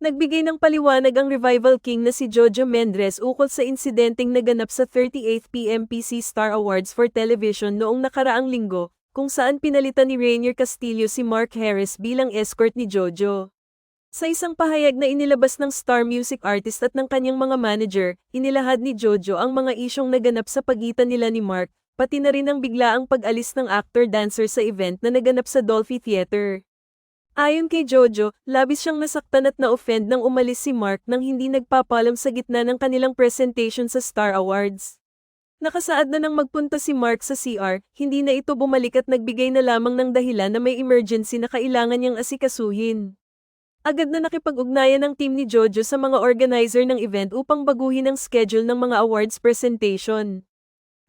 Nagbigay ng paliwanag ang Revival King na si Jojo Mendres ukol sa insidenteng naganap sa 38th PMPC Star Awards for Television noong nakaraang linggo, kung saan pinalitan ni Rainier Castillo si Mark Harris bilang escort ni Jojo. Sa isang pahayag na inilabas ng star music artist at ng kanyang mga manager, inilahad ni Jojo ang mga isyong naganap sa pagitan nila ni Mark, pati na rin ang biglaang pag-alis ng actor-dancer sa event na naganap sa Dolphy Theater. Ayon kay Jojo, labis siyang nasaktan at na-offend nang umalis si Mark nang hindi nagpapalam sa gitna ng kanilang presentation sa Star Awards. Nakasaad na nang magpunta si Mark sa CR, hindi na ito bumalik at nagbigay na lamang ng dahilan na may emergency na kailangan niyang asikasuhin. Agad na nakipag-ugnayan ng team ni Jojo sa mga organizer ng event upang baguhin ang schedule ng mga awards presentation.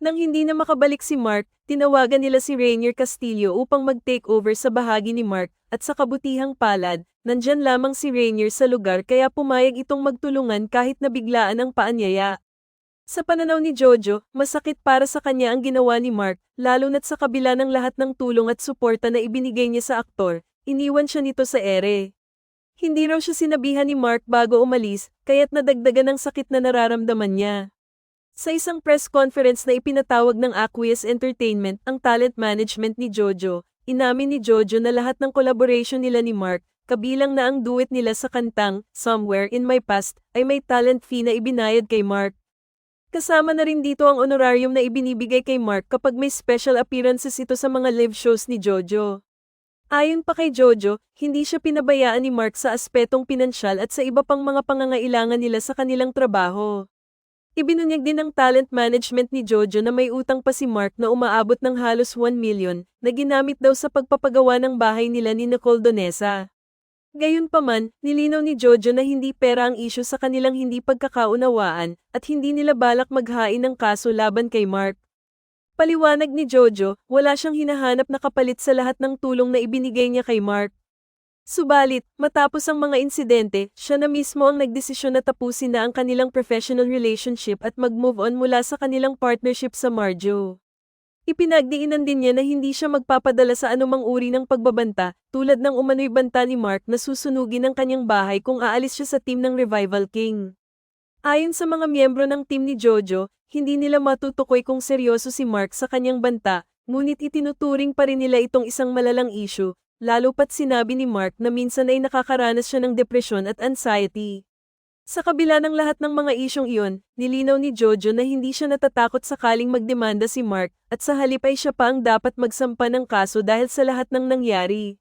Nang hindi na makabalik si Mark, tinawagan nila si Rainier Castillo upang mag-take over sa bahagi ni Mark, at sa kabutihang palad, nandyan lamang si Rainier sa lugar kaya pumayag itong magtulungan kahit nabiglaan ang paanyaya. Sa pananaw ni Jojo, masakit para sa kanya ang ginawa ni Mark, lalo na't sa kabila ng lahat ng tulong at suporta na ibinigay niya sa aktor, iniwan siya nito sa ere. Hindi raw siya sinabihan ni Mark bago umalis, kaya't nadagdagan ng sakit na nararamdaman niya. Sa isang press conference na ipinatawag ng Aqueous Entertainment ang talent management ni Jojo, inamin ni Jojo na lahat ng collaboration nila ni Mark, kabilang na ang duet nila sa kantang Somewhere in My Past, ay may talent fee na ibinayad kay Mark. Kasama na rin dito ang honorarium na ibinibigay kay Mark kapag may special appearances ito sa mga live shows ni Jojo. Ayon pa kay Jojo, hindi siya pinabayaan ni Mark sa aspetong pinansyal at sa iba pang mga pangangailangan nila sa kanilang trabaho. Ibinunyag din ng talent management ni Jojo na may utang pa si Mark na umaabot ng halos 1 million na ginamit daw sa pagpapagawa ng bahay nila ni Nicole Donesa. Gayunpaman, nilinaw ni Jojo na hindi pera ang isyu sa kanilang hindi pagkakaunawaan at hindi nila balak maghain ng kaso laban kay Mark. Paliwanag ni Jojo, wala siyang hinahanap na kapalit sa lahat ng tulong na ibinigay niya kay Mark. Subalit, matapos ang mga insidente, siya na mismo ang nagdesisyon na tapusin na ang kanilang professional relationship at mag-move on mula sa kanilang partnership sa Marjo. Ipinagdiinan din niya na hindi siya magpapadala sa anumang uri ng pagbabanta, tulad ng umano'y banta ni Mark na susunugin ang kanyang bahay kung aalis siya sa team ng Revival King. Ayon sa mga miyembro ng team ni Jojo, hindi nila matutukoy kung seryoso si Mark sa kanyang banta, ngunit itinuturing pa rin nila itong isang malalang issue, lalo pat sinabi ni Mark na minsan ay nakakaranas siya ng depresyon at anxiety. Sa kabila ng lahat ng mga isyong iyon, nilinaw ni Jojo na hindi siya natatakot sakaling magdemanda si Mark at sa halip ay siya pa ang dapat magsampa ng kaso dahil sa lahat ng nangyari.